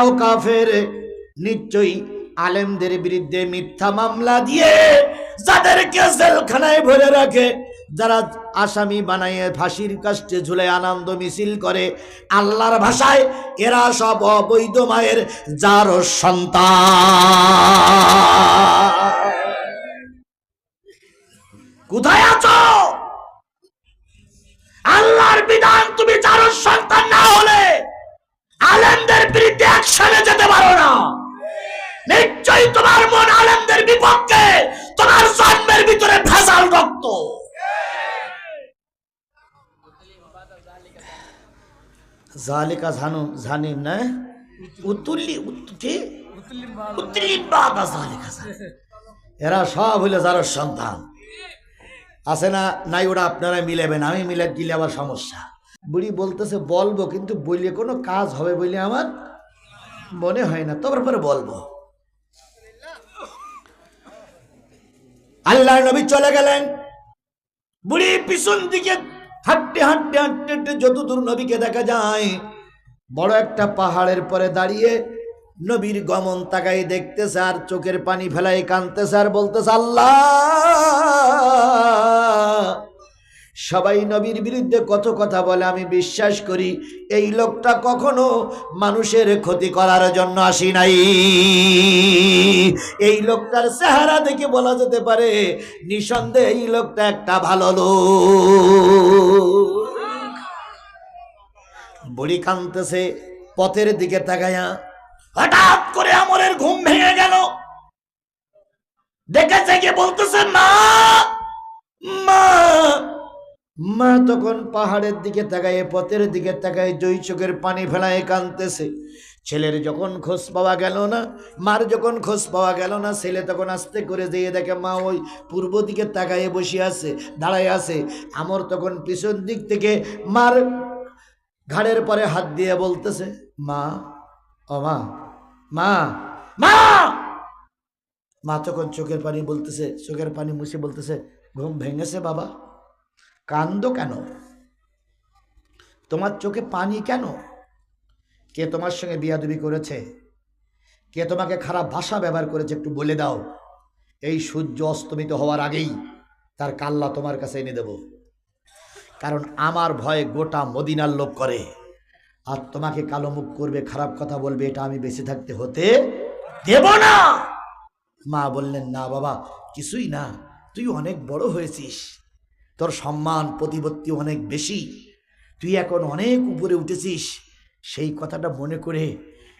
এরাও কাফের, নিশ্চয়ই আলেমদের বিরুদ্ধে মিথ্যা মামলা দিয়ে যাদেরকে জেলখানায় ভরে রাখে, যারা আসামি বানাইয়ে ফাঁসির কাষ্টে ঝুলে আনন্দ মিছিল করে, আল্লাহর ভাষায় এরা সব অবৈধ মায়ের, যার সন্তান। কোথায় আছো? আল্লাহর বিধান তুমি যার সন্তান না হলে আলেমদের বিরুদ্ধে একসাথে যেতে পারো না। নিশ্চয়ই তোমার মন আলেমদের বিপক্ষে, তোমার জন্মের ভিতরে ভেজাল রক্ত। জালিকা জানু জানিম না? উতুল্লি উত- কি? উতুল্লি বাবা জালিকা এরা সব হইলে যার সন্তান। আছে না, নাই ওরা আপনারা মিলাবেন, আমি মিলে দিলে আবার সমস্যা। বুড়ি বলতেছে, বলব, কিন্তু বললে কোনো কাজ হবে বলে আমার মনে হয় না। তবে পরে বলব। আল্লাহ নবী চলে গেলেন। বুড়ি পিছন দিকে হাঁটতে হাঁটতে হাঁটতে হাঁটতে যতদূর নবীকে দেখা যায়, বড় একটা পাহাড়ের পরে দাঁড়িয়ে নবীর গমন তাকাই দেখতেছে আর চোখের পানি ফেলাই কানতেছে আর বলতেছে, আল্লাহ! সবাই নবীর বিরুদ্ধে কত কথা বলে, আমি বিশ্বাস করি এই লোকটা কখনো মানুষের ক্ষতি করার জন্য আসি নাই। এই লোকটার চেহারা দেখে বলা যেতে পারে, নিঃসন্দেহে এই লোকটা একটা ভালো লোক। বুড়ি কানতেছে পথের দিকে তাকায়া হঠাৎ করে আমরের ঘুম ভেঙে গেল। দেখেছে গিয়ে বলতেছে, মা মা মা তখন পাহাড়ের দিকে তাকায় পথের দিকে তাকায় জই চোখের পানি ফেলায় কানতেছে ছেলের যখন খোঁজ পাওয়া গেল না, মার যখন খোঁজ পাওয়া গেল না, ছেলে তখন আস্তে করে যেয়ে দেখে, মা ওই পূর্ব দিকে তাকায়ে বসে আছে, দাঁড়ায় আছে। আমার তখন পিছন দিক থেকে মার ঘাড়ের পরে হাত দিয়ে বলতেছে, মা, ও মা মা মা! মা তখন চোখের পানি বলতেছে, চোখের পানি মুছে বলতেছে, ঘুম ভেঙেছে বাবা। কান্দ কেন? তোমার চোখে পানি কেন? কে তোমার সঙ্গে বিয়াদবি করেছে? কে তোমাকে খারাপ ভাষা ব্যবহার করেছে একটু বলে দাও। এই সূর্য অস্তমিত হওয়ার আগেই তার কাল্লা তোমার কাছে এনে দেব। কারণ আমার ভয়ে গোটা মদিনার লোক করে। আর তোমাকে কালো মুখ করবে, খারাপ কথা বলবে, এটা আমি বেঁচে থাকতে হতে দেব না। মা বললেন, না বাবা, কিছুই না। তুই অনেক বড় হয়েছিস। তোর সম্মান, প্রতিপত্তি অনেক বেশি। তুই এখন অনেক উপরে উঠেছিস। সেই কথাটা মনে করে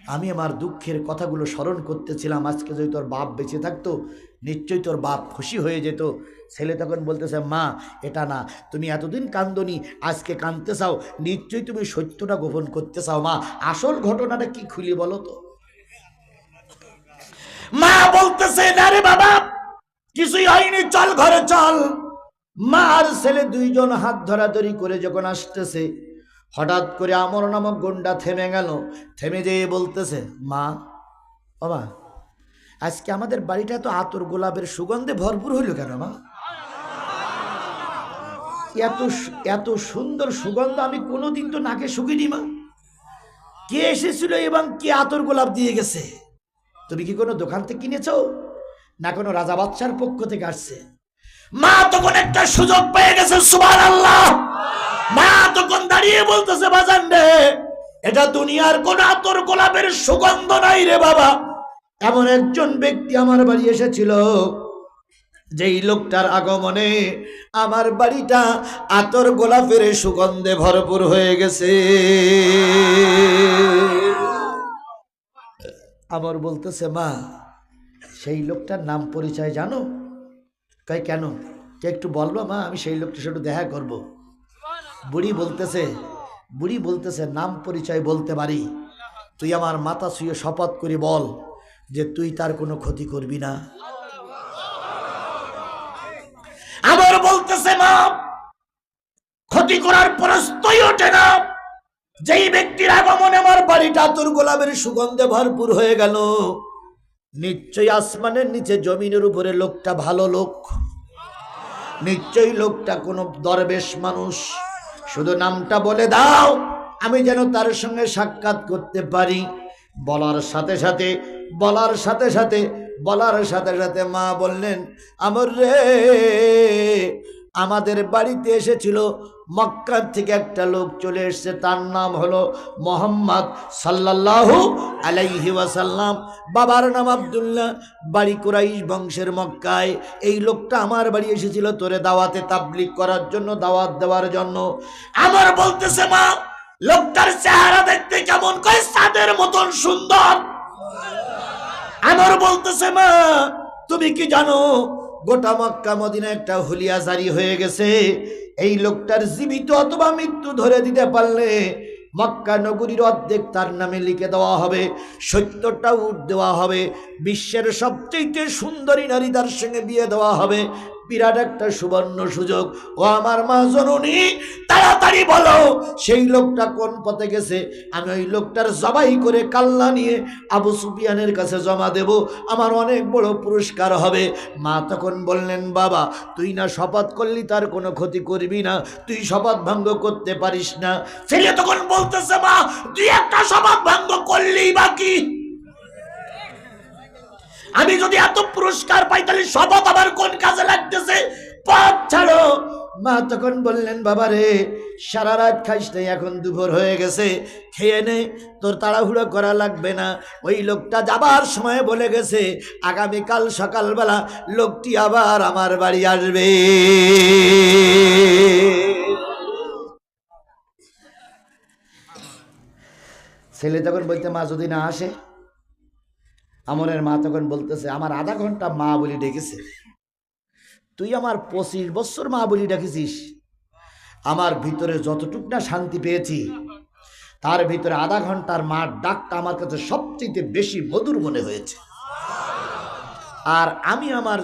আমি আমার দুঃখের কথাগুলো স্মরণ করতেছিলাম। আজকে যদি তোর বাপ বেঁচে থাকতো, নিশ্চয়ই তোর বাপ খুশি হয়ে যেত। ছেলে তখন বলতেছে, মা, এটা না, তুমি এতদিন কান্দনি, আজকে কাঁদতে চাও। নিশ্চয়ই তুমি সত্যটা গোপন করতে চাও। মা, আসল ঘটনাটা কি খুলি বলো তো? মা বলতেছে, না রে বাবা, কিছুই হয়নি, চল ঘরে চল। মা আর ছেলে দুইজন হাত ধরাধরি করে যখন আসতেছে, হঠাৎ করে আমর নামক গন্ডা থেমে গেল। থেমে যেয়ে বলতেছে, মা বাবা আজকে আমাদের বাড়িটা তো আতর গোলাপের সুগন্ধে ভরপুর হইল কেন মা? এত এত সুন্দর সুগন্ধ আমি কোনোদিন তো নাকে শুকিনি মা। কে এসেছিল এবং কে আতর গোলাপ দিয়ে গেছে? তুমি কি কোনো দোকান থেকে কিনেছো? না কোনো রাজা বাচ্চার পক্ষ থেকে আসছে? মা তখন একটা সুযোগ পেয়ে গেছে সুবান আল্লাহ মা তখন দাঁড়িয়ে বলতেছে, বাজান রে, এটা দুনিয়ার কোন আতর গোলাপের সুগন্ধ নাই রে বাবা। এমন একজন ব্যক্তি আমার বাড়ি এসেছিল, যেই লোকটার আগমনে আমার বাড়িটা আতর গোলাপের সুগন্ধে ভরপুর হয়ে গেছে। আমার বলতেছে, মা, সেই লোকটার নাম পরিচয় জানো? কয় কেন? কে একটু বলব মা? আমি সেই লোকটার সাথে দেখা করব। বুড়ি বলতেছে বুড়ি বলতেছে, নাম পরিচয় বলতে পারি। তুই আমার মাথা শুয়ে শপথ করে বল যে তুই তার কোনো ক্ষতি করবি না। আবার বলতেছে, মা, ক্ষতি করার প্রশ্নই ওঠে না। যেই ব্যক্তির আগমনে আমার বাড়িটা তোর গোলাপের সুগন্ধে ভরপুর হয়ে গেল। নিশ্চয়ই আসমানের নিচে জমিনের উপরে লোকটা ভালো লোক। নিশ্চয়ই লোকটা কোনো দরবেশ মানুষ। শুধু নামটা বলে দাও, আমি যেন তার সঙ্গে সাক্ষাৎ করতে পারি। বলার সাথে সাথে, বলার সাথে সাথে, বলার সাথে সাথে মা বললেন, আমার রে আমাদের বাড়িতে এসেছিল, মক্কার থেকে একটা লোক চলে এসেছে, তার নাম হলো মোহাম্মদ সাল্লাল্লাহু আলাইহি ওয়াসাল্লাম। বাবার নাম আব্দুল্লাহ। বাড়ি কুরাইশ বংশের মক্কায়। এই লোকটা আমার বাড়ি এসেছিল তোরে দাওয়াতে তাবলিক করার জন্য, দাওয়াত দেওয়ার জন্য। আমার বলতেছে, মা, লোকটার চেহারা দেখতে কেমন কয়? সাদের মতন সুন্দর। আমার বলতেছে, মা, তুমি কি জানো গোটা মক্কা মদিনা একটা হুলিয়া জারি হয়ে গেছে। এই লোকটার জীবিত অথবা মৃত্যু ধরে দিতে পারলে মক্কা নগরীর অর্ধেক তার নামে লিখে দেওয়া হবে সত্তরটা উঠ দেওয়া হবে। বিশ্বের সবচেয়ে সুন্দরী নারী তার সঙ্গে বিয়ে দেওয়া হবে। বিরাট একটা সুবর্ণ সুযোগ। ও আমার মা জননী, তাড়াতাড়ি বলো, সেই লোকটা কোন পথে গেছে? আমি ওই লোকটার জবাই করে কাল্লা নিয়ে আবু সুফিয়ানের কাছে জমা দেব। আমার অনেক বড় পুরস্কার হবে। মা তখন বললেন, বাবা, তুই না শপথ করলি তার কোনো ক্ষতি করবি না। তুই শপথ ভঙ্গ করতে পারিস না। ছেলে তখন বলতেছে, মা, তুই একটা শপথ ভঙ্গ করলি, বাকি আমি যদি এত পুরস্কার পাই, তাহলে শপথ আমার কোন কাজে লাগতেছে? পথ ছাড়ো। মা তখন বললেন বাবা রে সারা রাত খাইস নাই, এখন দুপুর হয়ে গেছে, খেয়ে নে, তোর তাড়াহুড়ো করা লাগবে না। ওই লোকটা যাবার সময় বলে গেছে, আগামীকাল সকালবেলা লোকটি আবার আমার বাড়ি আসবে। ছেলে তখন বলতে মা যদি না আসে আমরের মা তখন বলতেছে, আমার আধা ঘণ্টা মা বলি ডেকেছে। তুই আমার পঁচিশ বছর মা বলি ডেকেছিস। আমার ভিতরে যতটুক না শান্তি পেয়েছি, তার ভিতরে আধা ঘণ্টার মার ডাকটা আমার কাছে সবচেয়ে বেশি মধুর মনে হয়েছে। আর আমি আমার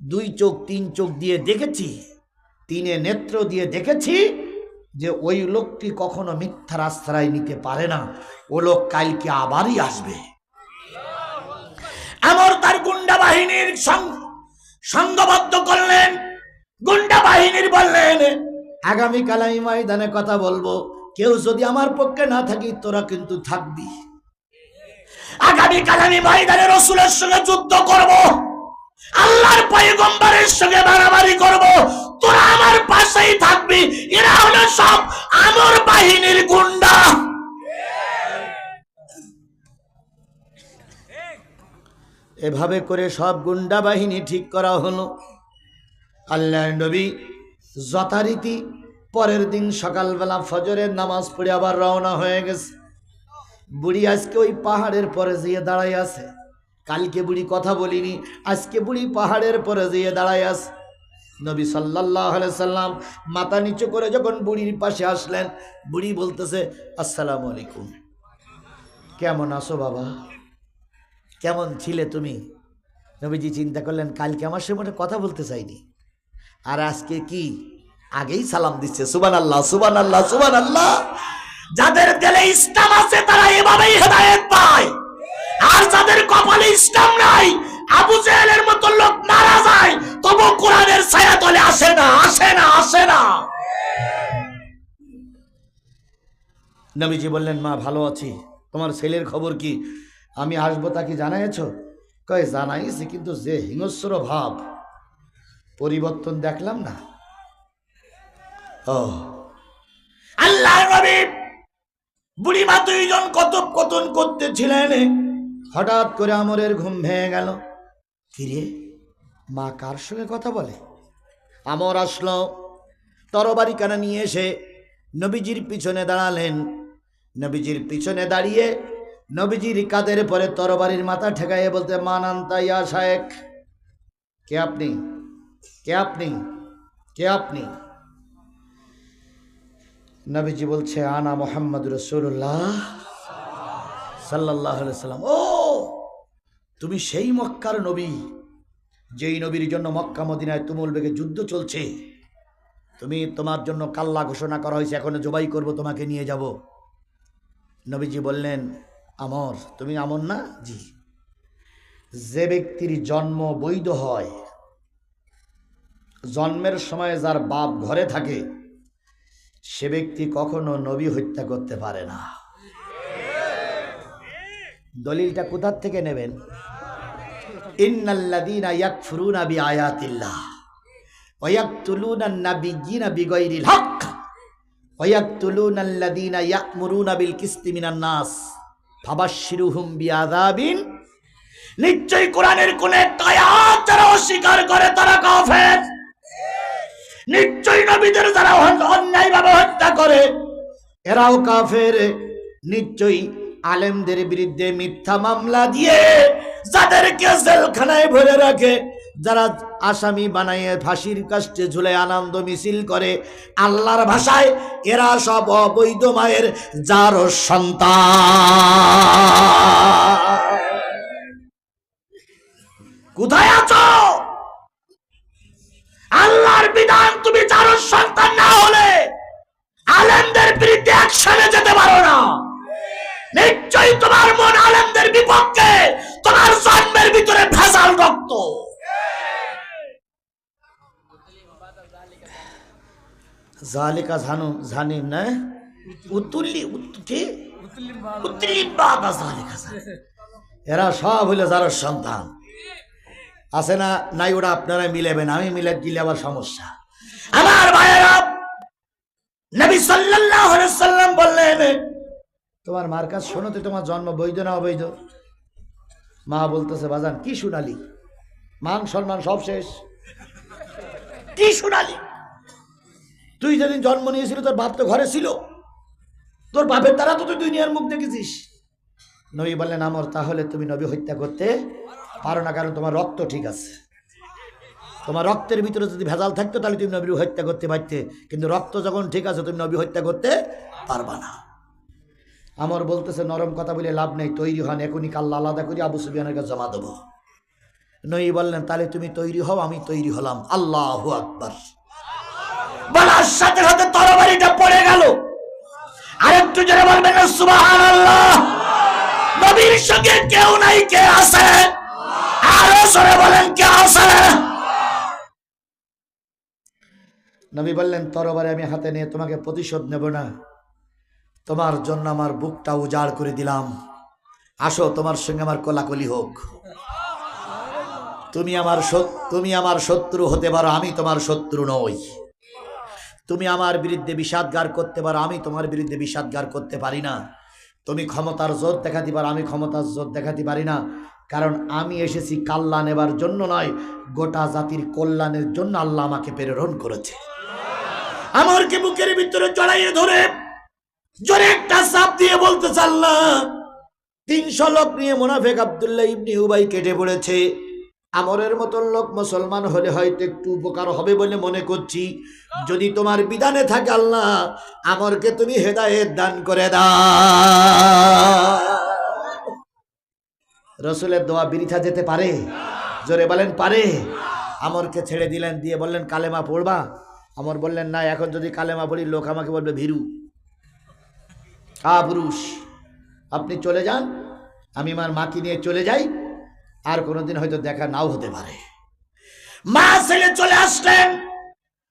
দুই চোখ, তিন চোখ দিয়ে দেখেছি, তিনে নেত্র দিয়ে দেখেছি যে ওই লোকটি কখনো মিথ্যার আশ্রয় নিতে পারে না। ও লোক কালকে আবারই আসবে। আমর তার গুন্ডা বাহিনীর সংঘবদ্ধ করলেন। গুন্ডা বাহিনীর বললেন আগামীকাল আমি ময়দানে কথা বলব। কেউ যদি আমার পক্ষে না থাকি তোরা কিন্তু থাকবি। আগামীকাল আমি ময়দানে রসুলের সঙ্গে যুদ্ধ করব। আল্লাহর পয়গম্বরের সঙ্গে মারামারি করব। তোরা আমার পাশেই থাকবি। এরা হলো সব আমর বাহিনীর গুন্ডা। এভাবে করে সব গুন্ডা বাহিনী ঠিক করা হলো। আল্লাহ নবী যথারীতি পরের দিন সকালবেলা ফজরের নামাজ পড়ে আবার রওনা হয়ে গেছে। বুড়ি আজকে ওই পাহাড়ের পরে যেয়ে দাঁড়াই আছে। কালকে বুড়ি কথা বলিনি, আজকে বুড়ি পাহাড়ের পরে যেয়ে দাঁড়াই আছে। নবী সাল্লাহ সাল্লাম মাথা নিচু করে যখন বুড়ির পাশে আসলেন, বুড়ি বলতেছে, আসসালামু আলাইকুম। কেমন আছো বাবা? কেমন ছিলে তুমি? নবীজি চিন্তা করলেন, কালকে আমার সঙ্গে কথা বলতে চাইনি। আর আজকে কি? আগেই সালাম দিচ্ছে সুবান আল্লাহ সুবান আল্লাহ সুবান আল্লাহ যাদের দিলে ইসলাম আছে, তারা এভাবেই হেদায়েত পায়। আর যাদের কপালে ইসলাম নাই, আবু জেহেলের মতো লোক মারা যায়, তবু কোরআনের ছায়া তলে আসে না আসে না আসে না। নবীজি বললেন, মা, ভালো আছি। তোমার ছেলের খবর কি? আমি আসব তা কি জানাইছ কয়ে জানাইছি কিন্তু যে হিংস্র ভাব পরিবর্তন দেখলাম না। ও আল্লাহ নবী বুড়িমা দুইজন কথোপকথন করতেছিলেন? হঠাৎ করে আমরের ঘুম ভেঙে গেল। কিরে মা কার সঙ্গে কথা বলে? আমর আসলো তরবারি কানা নিয়ে এসে নবীজির পিছনে দাঁড়ালেন। নবীজির পিছনে দাঁড়িয়ে নবীজির কাদের পরে তরবারির মাথা ঠেকাইয়ে বলতে, মানান্তা ইয়া শায়েক কে আপনি? কে আপনি? কে আপনি? নবীজি বলছে, আনা মোহাম্মদ রসুল্লাহ সাল্লাহ সাল্লাম। ও, তুমি সেই মক্কার নবী, যেই নবীর জন্য মক্কা মদিনায় তুমুল বেগে যুদ্ধ চলছে। তুমি তোমার জন্য কাল্লা ঘোষণা করা হয়েছে, এখন জবাই করব, তোমাকে নিয়ে যাব। নবীজি বললেন আমর, তুমি আমর না? জি। যে ব্যক্তির জন্ম বৈধ হয়, জন্মের সময় যার বাপ ঘরে থাকে, সে ব্যক্তি কখনো নবী হত্যা করতে পারে না। দলিলটা কোথার থেকে নেবেন? ইন্নাল্লাযীনা ইয়াকফুরুনা বিআয়াতিল্লাহ, ওয়া ইয়াকতুলুনা আন-নাবিয়্যিনা বিগাইরিল হক, ওয়া ইয়াকতুলুনা আল্লাযীনা ইয়া'মুরুনা বিল কিসতি মিনান নাস। বিআযাবিন। নিশ্চয়ই কোরআনের কোন আয়াত যারা অস্বীকার করে তারা কাফের। নিশ্চয়ই নবীদের যারা অন্যায়ভাবে হত্যা করে, এরাও কাফের। নিশ্চয়ই আলেমদের বিরুদ্ধে মিথ্যা মামলা দিয়ে যাদেরকে জেলখানায় ভরে রাখে যারা আসামি বানাইয়ে ফাঁসির কাষ্টে ঝুলে আনন্দ মিছিল করে আল্লাহর ভাষায়, এরা সব অবৈধ মায়ের, যার সন্তান। কোথায় আছো? আল্লাহর বিধান তুমি যার সন্তান না হলে আলেমদের বিরুদ্ধে একসাথে যেতে পারো না। নিশ্চয়ই তোমার মন আলেমদের বিপক্ষে, তোমার জন্মের ভিতরে ভেজাল রক্ত। জালিকা জানু জানিম না উতুল্লি কি জালিকা এরা সব হইল যার সন্তান আছে না নাই ওরা আপনারা মিলেবেন আমি মিলে দিলে আবার সমস্যা আমার ভাইয়েরা নবী সাল্লাল্লাহু আলাইহি সাল্লাম বললেন তোমার মার কাছে শোনোতে তোমার জন্ম বৈধ না অবৈধ মা বলতেছে বাজান কি শুনালি মান সম্মান সব শেষ কি শুনালি তুই যেদিন জন্ম নিয়েছিল, তোর বাপ তো ঘরে ছিল। তোর বাপের দ্বারা তো তুই দুনিয়ার মুখ দেখেছিস। নবী বললেন, আমর, তাহলে তুমি নবী হত্যা করতে পারো না, কারণ তোমার রক্ত ঠিক আছে। তোমার রক্তের ভিতরে যদি ভেজাল থাকতো, তাহলে তুমি নবী হত্যা করতে পারতে। কিন্তু রক্ত যখন ঠিক আছে, তুমি নবী হত্যা করতে পারবা না। আমার বলতেছে, নরম কথা বলে লাভ নেই, তৈরি হন, এখনই কাল্লা আলাদা করি, আবু সুবিয়ানের কাছে জমা দেবো। নই বললেন, তাহলে তুমি তৈরি হও, আমি তৈরি হলাম। আল্লাহ আকবার। বলার সাথে সাথে তরবারিটা পড়ে গেল। আরেকটু জোরে বলবেন সুবাহান আল্লাহ নবীর সঙ্গে কেউ নাই, কে আছে? আরও সরে বলেন, কে আছে? নবী বললেন, তরবারে আমি হাতে নিয়ে তোমাকে প্রতিশোধ নেব না। তোমার জন্য আমার বুকটা উজাড় করে দিলাম। আসো, তোমার সঙ্গে আমার কোলাকলি হোক। তুমি আমার তুমি আমার শত্রু হতে পারো, আমি তোমার শত্রু নই। তুমি আমার বিরুদ্ধে বিষাদগার করতে পারো, আমি তোমার বিরুদ্ধে বিষাদগার করতে পারি না। তুমি ক্ষমতার জোর দেখাতে পারো, আমি ক্ষমতার জোর দেখাতে পারি না। কারণ আমি এসেছি কাল্লা নেবার জন্য নয়, গোটা জাতির কল্যাণের জন্য আল্লাহ আমাকে প্রেরণ করেছে। আমারকে বুকের ভিতরে জড়াইয়ে ধরে, জোরে একটা চাপ দিয়ে বলতে চাল্লা তিনশো লোক নিয়ে মোনাফেক আবদুল্লাহ ইবনি উবাই কেটে পড়েছে। আমরের মতন লোক মুসলমান হলে হয়তো একটু উপকার হবে বলে মনে করছি। যদি তোমার বিধানে থাকে আল্লাহ, আমরকে তুমি হেদায়েত দান করে দাও। রসুলের দোয়া বিরিথা যেতে পারে? জোরে বলেন, পারে। আমরকে ছেড়ে দিলেন, দিয়ে বললেন, কালেমা পড়বা। আমর বললেন, না, এখন যদি কালেমা পড়ি, লোক আমাকে বলবে, ভীরু। আপনি চলে যান, আমি আমার মাকে নিয়ে চলে যাই। আর কোনোদিন হয়তো দেখা নাও হতে পারে। মা ছেলে চলে আসলেন।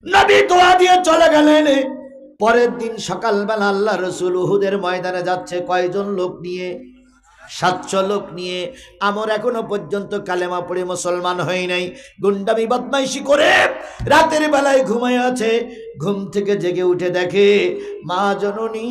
নবী দোয়া দিয়ে চলে গেলেন। পরের দিন সকালবেলা আল্লাহ রসুল উহুদের ময়দানে যাচ্ছে কয়জন লোক নিয়ে। সাতশো লোক নিয়ে আমার এখনও পর্যন্ত কালেমা পড়ে মুসলমান হই নাই। গুন্ডামি, বদমাইশি করে রাতের বেলায় ঘুমায় আছে, ঘুম থেকে জেগে উঠে দেখে, মা জননী,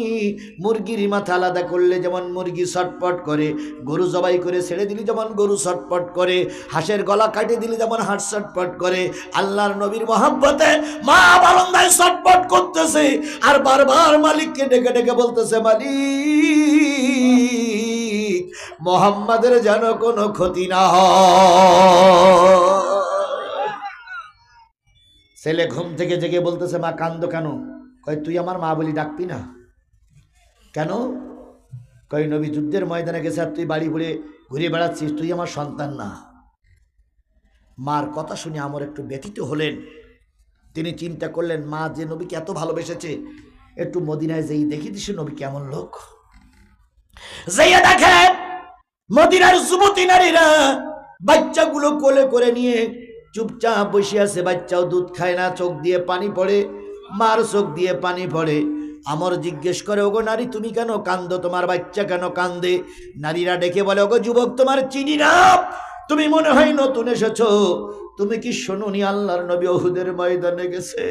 মুরগির মাথা আলাদা করলে যেমন মুরগি ছটপট করে, গরু জবাই করে ছেড়ে দিলে যেমন গরু ছটপট করে, হাঁসের গলা কাটে দিলে যেমন হাঁস ছটপট করে, আল্লাহর নবীর মহাব্বতে মা বারান্দায় ছটপট করতেছে, আর বারবার মালিককে ডেকে ডেকে বলতেছে, মালিক মোহাম্মদের যেন কোনো ক্ষতি না ছেলে ঘুম থেকে জেগে বলতেছে, মা, কান্দ কেন? কয়, তুই আমার মা বলি ডাকবি না। কেন? কয়, নবী যুদ্ধের ময়দানে গেছে আর তুই বাড়ি ঘুরে ঘুরে বেড়াচ্ছিস, তুই আমার সন্তান না। মার কথা শুনে আমার একটু ব্যথিত হলেন। তিনি চিন্তা করলেন, মা, যে নবীকে এত ভালোবেসেছে, একটু মদিনায় যেই দেখি দিস নবী কেমন লোক? যেয়ে দেখে মদিনার যুবতী নারীরা বাচ্চাগুলো কোলে করে নিয়ে চুপচাপ বসে আছে। বাচ্চাও দুধ খায় না, চোখ দিয়ে পানি পড়ে, মার চোখ দিয়ে পানি পড়ে। আমর জিজ্ঞেস করে, ওগো নারী, তুমি কেন কান্দো? তোমার বাচ্চা কেন কান্দে? নারীরা ডেকে বলে, ওগো যুবক, তোমার চিনি না। তুমি মনে হয় নতুন এসেছ। তুমি কি শোনুনি আল্লাহর নবী ওহুদের ময়দানে গেছে?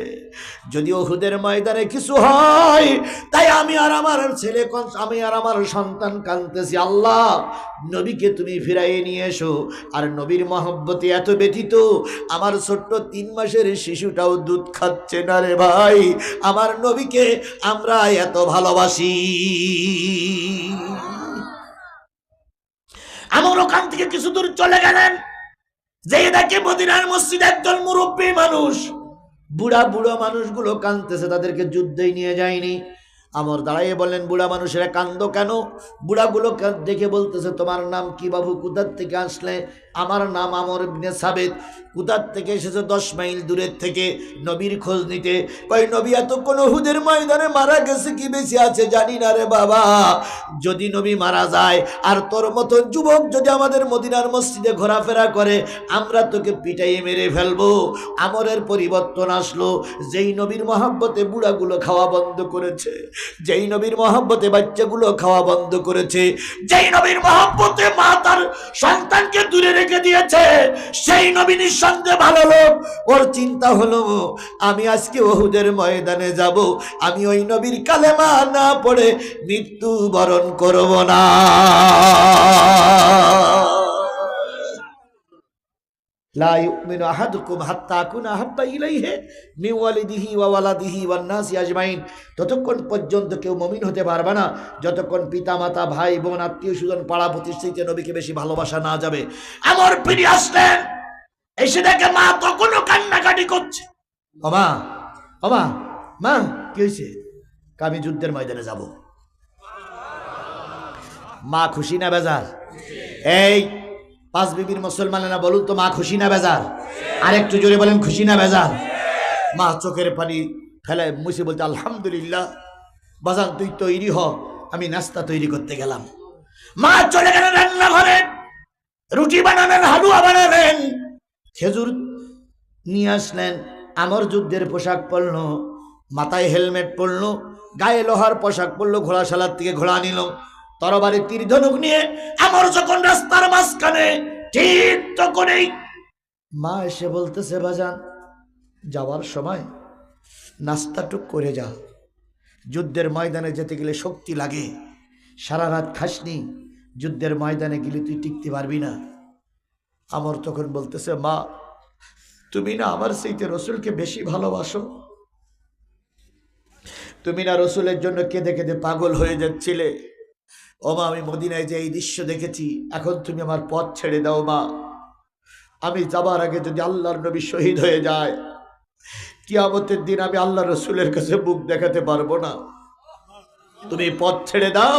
যদি ওহুদের ময়দানে কিছু হয়, তাই আমি আর আমার ছেলে আমি আর আমার সন্তান কাঁদতেছি আল্লাহ, নবীকে তুমি ফিরাইয়ে নিয়ে এসো। আর নবীর মহব্বতে এত ব্যথিত, আমার ছোট্ট তিন মাসের শিশুটাও দুধ খাচ্ছে না রে ভাই। আমার নবীকে আমরা এত ভালোবাসি আমার ওখান থেকে কিছু দূর চলে গেলেন। যে দেখে মদিনার মসজিদ একজন মুরব্বী মানুষ। বুড়া বুড়া মানুষগুলো কাঁদতেছে, তাদেরকে যুদ্ধেই নিয়ে যায়নি। আমার দাঁড়াইয়ে বললেন, বুড়া মানুষেরা কান্দ কেন? বুড়াগুলো দেখে বলতেছে, তোমার নাম কি বাবু? কোথার থেকে আসলে? আমার নাম আমর ইবনে সাবেদ কোথার থেকে এসেছে? দশ মাইল দূরের থেকে। নবীর খোঁজ নিতে। কই নবী এত কোনো হুদের ময়দানে মারা গেছে, কি বেশি আছে? জানি না রে বাবা। যদি নবী মারা যায়, আর তোর মতো যুবক যদি আমাদের মদিনার মসজিদে ঘোরাফেরা করে, আমরা তোকে পিটাইয়ে মেরে ফেলব। আমরের পরিবর্তন আসলো। যেই নবীর মহাব্বতে বুড়াগুলো খাওয়া বন্ধ করেছে, যেই নবীর মহাব্বতে বাচ্চাগুলো খাওয়া বন্ধ করেছে, যেই নবীর মহাব্বতে মা তার সন্তানকে দূরে রেখে দিয়েছে। সেই নবী নিঃসন্দেহে ভালো লোক। ওর চিন্তা হলো, আমি আজকে ওহুদের ময়দানে যাব। আমি ওই নবীর কালেমা না পড়ে মৃত্যু বরণ করব না। লা ইউমিনু আহাদুকুম হাত্তা ততক্ষণ পর্যন্ত কেউ মমিন হতে পারবে না, যতক্ষণ পিতা মাতা ভাই বোন, আত্মীয় স্বজন পাড়া প্রতিষ্ঠিত নবীকে বেশি ভালোবাসা না যাবে আমার পিড়ি আসলেন, এসে দেখে মা তখনও কান্নাকাটি করছে। ও মা ও মা কি হয়েছে? আমি যুদ্ধের ময়দানে যাব। মা খুশি না বেজার? এই পাঁচ বিবির মুসলমানেরা বলুন তো, মা খুশি না বেজার? আর একটু জোরে বলেন, খুশি না বেজার? মা চোখের পানি ফেলে মুছে বলতে, আলহামদুলিল্লাহ বাজান তুই তৈরি হ, আমি নাস্তা তৈরি করতে গেলাম। মা চলে গেলেন রান্নাঘরে, রুটি বানালেন, হালুয়া বানালেন, খেজুর নিয়ে আসলেন, আমর যুদ্ধের পোশাক পরলো, মাথায় হেলমেট পরলো, গায়ে লোহার পোশাক পরলো, ঘোড়াশালার থেকে ঘোড়া নিল তরবারি তীর ধনুক নিয়ে আমার যখন রাস্তার মাঝখানে, ঠিক তখনই মা এসে বলতেছে, বাজান, যাওয়ার সময় নাস্তাটুক করে যা। যুদ্ধের ময়দানে যেতে গেলে শক্তি লাগে। সারা রাত খাসনি, যুদ্ধের ময়দানে গেলে তুই টিকতে পারবি না। আমার তখন বলতেছে, মা, তুমি না আমার সেইতে রসুলকে বেশি ভালোবাসো? তুমি না রসুলের জন্য কেঁদে কেঁদে পাগল হয়ে যাচ্ছিলে? ও মা আমি মদিনায় যে এই দৃশ্য দেখেছি, এখন তুমি আমার পথ ছেড়ে দাও মা। আমি যাবার আগে যদি আল্লাহর নবী শহীদ হয়ে যায়, কিয়ামতের দিন আমি আল্লাহ রসুলের কাছে মুখ দেখাতে পারব না। তুমি পথ ছেড়ে দাও,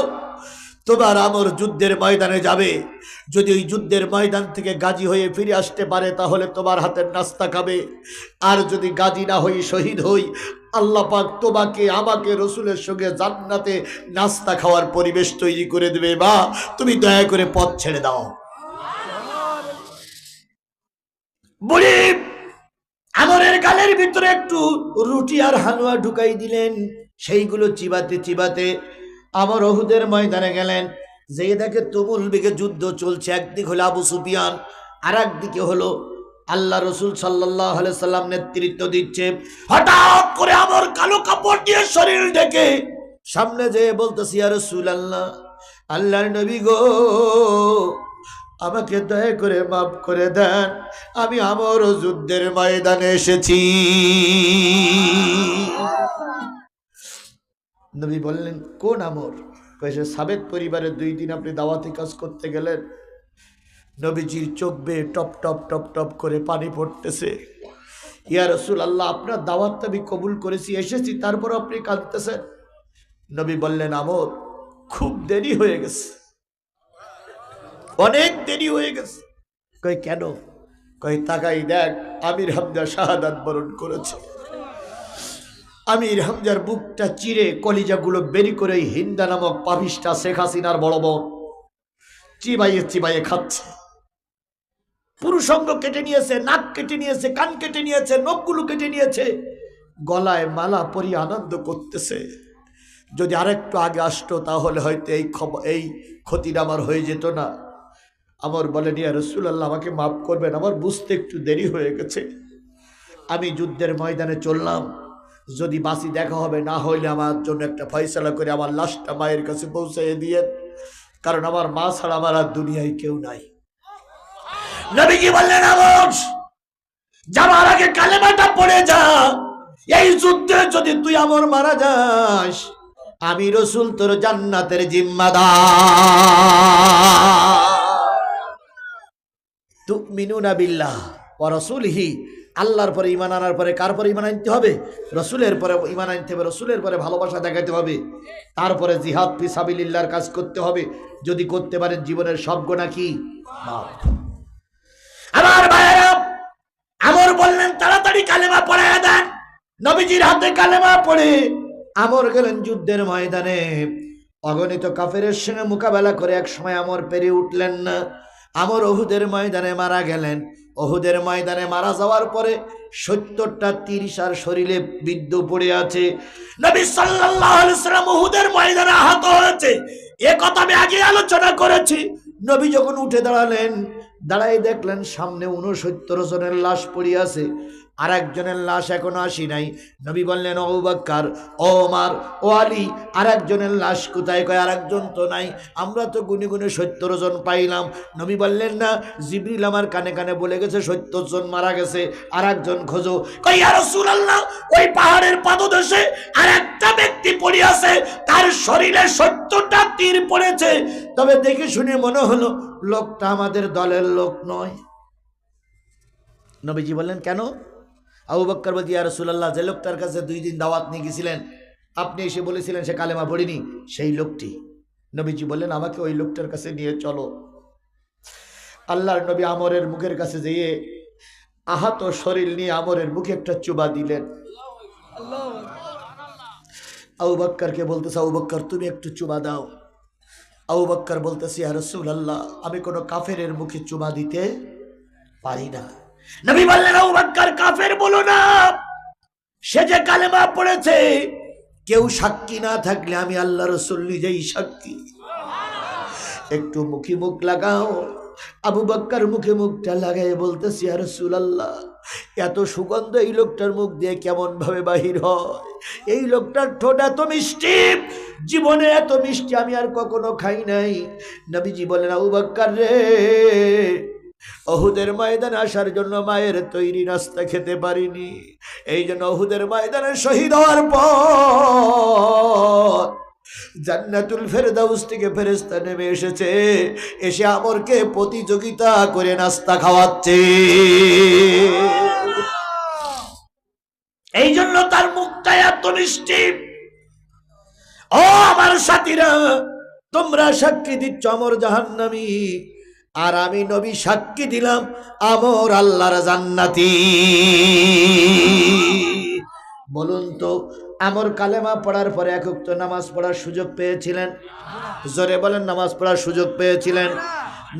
তোমার আমর যুদ্ধের ময়দানে যাবে। যদি ওই যুদ্ধের ময়দান থেকে গাজী হয়ে ফিরে আসতে পারে, তাহলে তোমার হাতের নাস্তা খাবে। আর যদি গাজী না হই, শহীদ হই আল্লাহ পাক তোমাকে, আমাকে, রসুলের সঙ্গে জান্নাতে নাস্তা খাওয়ার পরিবেশ তৈরি করে দেবে বা তুমি দয়া করে পথ ছেড়ে দাও। বুড়ি আমরের গালের ভিতরে একটু রুটি আর হালুয়া ঢুকাই দিলেন। সেইগুলো চিবাতে চিবাতে আমর অহুদের ময়দানে গেলেন। যে দেখে তুমুল বেগে যুদ্ধ চলছে। একদিক হলো আবু সুফিয়ান আর একদিকে হলো আল্লাহ রসুল সাল্লাহ সাল্লাম নেতৃত্ব দিচ্ছে। হঠাৎ করে আমার কালো কাপড় দিয়ে শরীর ঢেকে সামনে যেয়ে বলতেছি আর রসুল আল্লাহ আল্লাহর নবী গো, আমাকে দয়া করে মাফ করে দেন। আমি আমার যুদ্ধের ময়দানে এসেছি। নবী বললেন, কোন আমর? কয়েছে সাবেদ পরিবারের দুই দিন আপনি দাওয়াতি কাজ করতে গেলেন। নবীজির চোখ বেয়ে টপ টপ টপ টপ করে পানি পড়তেছে। ইয়া রসুল আল্লাহ আপনার দাওয়াত আমি কবুল করেছি, এসেছি তারপর আপনি কাঁদতেছেন। নবী বললেন, আমর, খুব দেরি হয়ে গেছে। অনেক দেরি হয়ে গেছে। কই কেন? কই তাকাই দেখ, আমির হামজা শাহাদাত বরণ করেছে। আমির হামজার বুকটা চিরে কলিজাগুলো বেরি করে হিন্দা নামক পাভিসটা শেখ হাসিনার বড় বোন চিবাইয়ে চিবাইয়ে খাচ্ছে। পুরুষঙ্গ কেটে নিয়েছে, নাক কেটে নিয়েছে, কান কেটে নিয়েছে, নখগুলো কেটে নিয়েছে, গলায় মালা পরি আনন্দ করতেছে। যদি আরেকটু আগে আসতো, তাহলে হয়তো এই খবর এই ক্ষতিটা আমার হয়ে যেত না। আমার বলেন ইয়া রসুলাল্লাহ, আমাকে মাফ করবেন, আমার বুঝতে একটু দেরি হয়ে গেছে। আমি যুদ্ধের ময়দানে চললাম। যদি বাসি দেখা হবে, না হইলে আমার জন্য একটা ফয়সালা করে আমার লাশটা মায়ের কাছে পৌঁছাইয়ে দিয়ে কারণ আমার মা ছাড়া আমার আর দুনিয়ায় কেউ নাই। নবী কি বললেন আমার যাবার আগে কালেমাটা পড়ে যা। এই যুদ্ধে যদি তুই আমার মারা যাস, আমি রসুল তোর জান্নাতের জিম্মাদার। তুমিনুনা বিল্লাহ, ও রসুলহি, আল্লাহর পরে ইমান আনার পরে কার পরে ইমান আনতে হবে? রসুলের পরে ইমান আনতে হবে, রসুলের পরে ভালোবাসা দেখাতে হবে। তারপরে জিহাদ ফিসাবিল্লার কাজ করতে হবে। যদি করতে পারেন জীবনের সব গোনা কি। আমার ভাইয়েরা, আমর বললেন, তাড়াতাড়ি কালেমা পড়ায় দেন। নবীজির হাতে কালেমা পড়ে আমর গেলেন যুদ্ধের ময়দানে। অগণিত কাফেরের সঙ্গে মোকাবেলা করে এক সময় আমর পেরে উঠলেন না। আমর অহুদের ময়দানে মারা গেলেন। অহুদের ময়দানে মারা যাওয়ার পরে সত্তরটা তিরিশ আর শরীরে বিদ্ধ পড়ে আছে। নবী সাল্লাম ওহুদের ময়দানে আহত হয়েছে। এ কথা আমি আগে আলোচনা করেছি। নবী যখন উঠে দাঁড়ালেন দাঁড়াই দেখলেন সামনে উনসত্তর জনের লাশ পড়িয়াছে আর একজনের লাশ এখনও আসি নাই। নবী বললেন, ও বাক্কার ও ওমার, ও আলী আর একজনের লাশ কোথায়? কয় আর একজন তো নাই। আমরা তো গুনে গুনে সত্তর জন পাইলাম। নবী বললেন, না, জিবরিল আমার কানে কানে বলে গেছে, সত্তর জন মারা গেছে আর একজন খোঁজো কই ওই পাহাড়ের পাদদেশে আর একটা ব্যক্তি পড়িয়াছে তার শরীরে সত্তরটা তীর পড়েছে। তবে দেখে শুনে মনে হলো, লোকটা আমাদের দলের লোক নয়। নবীজি বললেন, কেন? আবু বক্কর বলছি আর রসুল্লাহ যে লোকটার কাছে দুই দিন দাওয়াত নিয়ে গেছিলেন, আপনি এসে বলেছিলেন সে কালেমা পড়িনি, সেই লোকটি। নবীজি বললেন, আমাকে ওই লোকটার কাছে নিয়ে চলো। আল্লাহর নবী আমরের মুখের কাছে যেয়ে আহত শরীর নিয়ে আমরের মুখে একটা চুবা দিলেন। আবু বক্করকে বলতেছে, আবু বক্কর, তুমি একটু চুবা দাও। আবু বক্কর বলতেছি আর রসুল্লাহ আমি কোনো কাফেরের মুখে চুমা দিতে পারি না। নবী বললেন, আবু বক্কর, কাফের বলো না। সে যে কালেমা পড়েছে, কেউ সাক্ষী না থাকলে আমি আল্লাহ রসুল নিজেই সাক্ষী। একটু মুখে মুখ লাগাও। আবু বাক্কার মুখে মুখটা লাগাই বলতেছি আর আল্লাহ এত সুগন্ধ এই লোকটার মুখ দিয়ে কেমন ভাবে বাহির হয়? এই লোকটার ঠোঁট এত মিষ্টি, জীবনে এত মিষ্টি আমি আর কখনো খাই নাই। নবীজি বলেন আবু বাক্কার রে অহুদের ময়দানে আসার জন্য মায়ের তৈরি নাস্তা খেতে পারিনি। এই জন্য অহুদের ময়দানে শহীদ হওয়ার পর জান্নাতুল ফেরদাউস থেকে ফেরেস্তা নেমে এসেছে। এসে আমরকে প্রতিযোগিতা করে নাস্তা খাওয়াচ্ছে। এই জন্য তার মুখটা এত মিষ্টি ও আমার সাথীরা, তোমরা সাক্ষী দিচ্ছ আমর জাহান্নামী। আর আমি নবী সাক্ষী দিলাম আমর আল্লাহর জান্নাতি। বলুন তো, আমর কালেমা পড়ার পরে একক নামাজ পড়ার সুযোগ পেয়েছিলেন? জোরে বলেন, নামাজ পড়ার সুযোগ পেয়েছিলেন?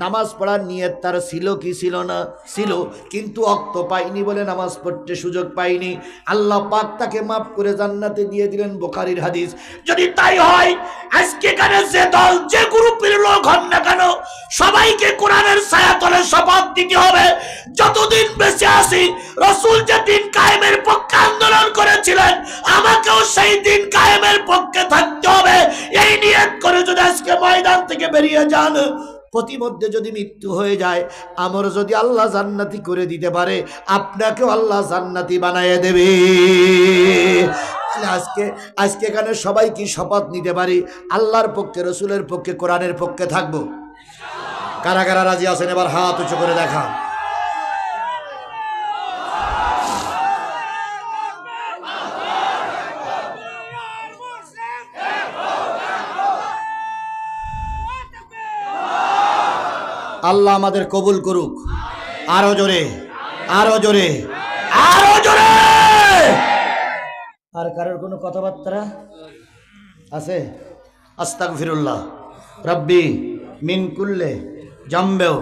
নামাজ পড়ার নিয়ত তার ছিল কি ছিল না? ছিল, কিন্তু অক্ত পাইনি বলে নামাজ পড়তে সুযোগ পাইনি। আল্লাহ পাক তাকে মাফ করে জান্নাতে দিয়ে দিলেন বোখারির হাদিস। যদি তাই হয়, আজকে কানে যে দল, যে গ্রুপের লোক হন না কেন, সবাইকে কোরআনের ছায়া তলে শপথ দিতে হবে। যতদিন বেঁচে আছি, রসুল যে দিন কায়েমের পক্ষে আন্দোলন করেছিলেন, আমাকেও সেই দিন কায়েমের পক্ষে থাকতে হবে। এই নিয়ত করে যদি আজকে ময়দান থেকে বেরিয়ে যান প্রতিমধ্যে যদি মৃত্যু হয়ে যায়, আমার যদি আল্লাহ জান্নাতি করে দিতে পারে, আপনাকেও আল্লাহ জান্নাতি বানাইয়ে দেবে। আজকে আজকে এখানে সবাই কি শপথ নিতে পারি? আল্লাহর পক্ষে, রসুলের পক্ষে, কোরআনের পক্ষে থাকব? কারা কারা রাজি আছেন? এবার হাত উঁচু করে দেখা আল্লাহ আমাদের কবুল করুক। আরও জোরে আরও জোরে আরও জোরে! আর কারোর কোনো কথাবার্তা আছে? আস্তাক ফিরুল্লাহ রব্বি মিন কুল্লে জম্বেও।